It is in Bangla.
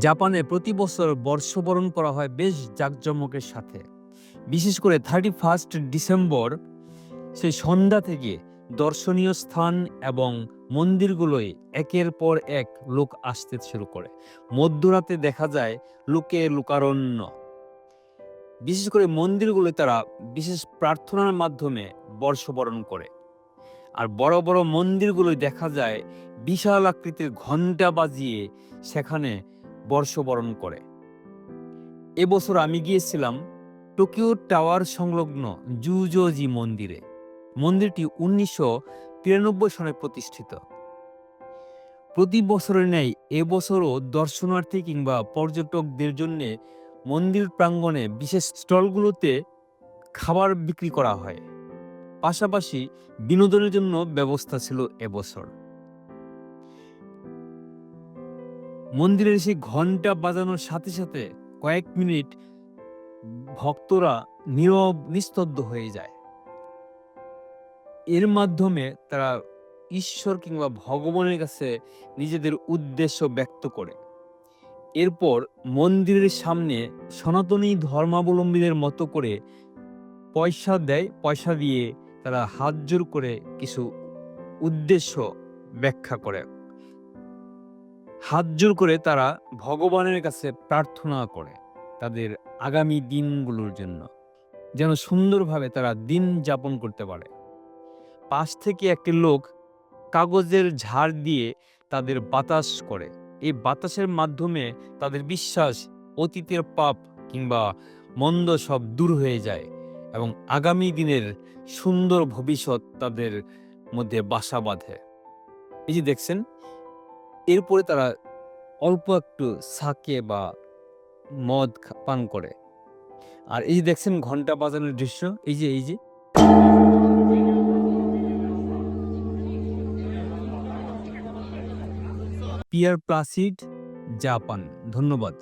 জাপানে প্রতি বছর বর্ষবরণ করা হয় বেশ জাঁকজমকের সাথে। বিশেষ করে থার্টি ফার্স্ট ডিসেম্বর, সেই সন্ধ্যা থেকে দর্শনীয় স্থান এবং মন্দিরগুলোয় একের পর এক লোক আসতে শুরু করে। মধ্যরাতে দেখা যায় লোকে লোকারণ্য। বিশেষ করে মন্দিরগুলো তারা বিশেষ প্রার্থনার মাধ্যমে বর্ষবরণ করে। আর বড় বড় মন্দিরগুলোয় দেখা যায় বিশাল আকৃতির ঘণ্টা বাজিয়ে সেখানে বর্ষবরণ করে। এবছর আমি গিয়েছিলাম টোকিও টাওয়ার সংলগ্ন জুজোজি মন্দিরে। মন্দিরটি উনিশশো তিরানব্বই সনে প্রতিষ্ঠিত। প্রতি বছরের ন্যায় এবছরও দর্শনার্থী কিংবা পর্যটকদের জন্য মন্দির প্রাঙ্গণে বিশেষ স্টলগুলোতে খাবার বিক্রি করা হয়। পাশাপাশি বিনোদনের জন্য ব্যবস্থা ছিল এবছর মন্দিরের সেই ঘণ্টা বাজানোর সাথে সাথে কয়েক মিনিট ভক্তরা নীরব, নিস্তব্ধ হয়ে যায়। এর মাধ্যমে তারা ঈশ্বর কিংবা ভগবানের কাছে নিজেদের উদ্দেশ্য ব্যক্ত করে। এরপর মন্দিরের সামনে সনাতনী ধর্মাবলম্বীদের মতো করে পয়সা দেয়, পয়সা দিয়ে তারা হাত জোর করে কিছু উদ্দেশ্য ব্যাখ্যা করে। হাত জোর করে তারা ভগবানের কাছে প্রার্থনা করে তাদের আগামী দিনগুলোর জন্য, যেন সুন্দরভাবে তারা দিন যাপন করতে পারে। পাশ থেকে একটি লোক কাগজের ঝাড় দিয়ে তাদের বাতাস করে। এই বাতাসের মাধ্যমে তাদের বিশ্বাস, অতীতের পাপ কিংবা মন্দ সব দূর হয়ে যায় এবং আগামী দিনের সুন্দর ভবিষ্যৎ তাদের মধ্যে বাসা বাঁধে। এই যে দেখছেন এরপরে তারা অল্প একটু সাকে বা মদ পান করে। আর এই যে দেখছেন ঘণ্টা বাজানোর দৃশ্য, এই যে এই যে। Pierre Placide, Japan. ধন্যবাদ।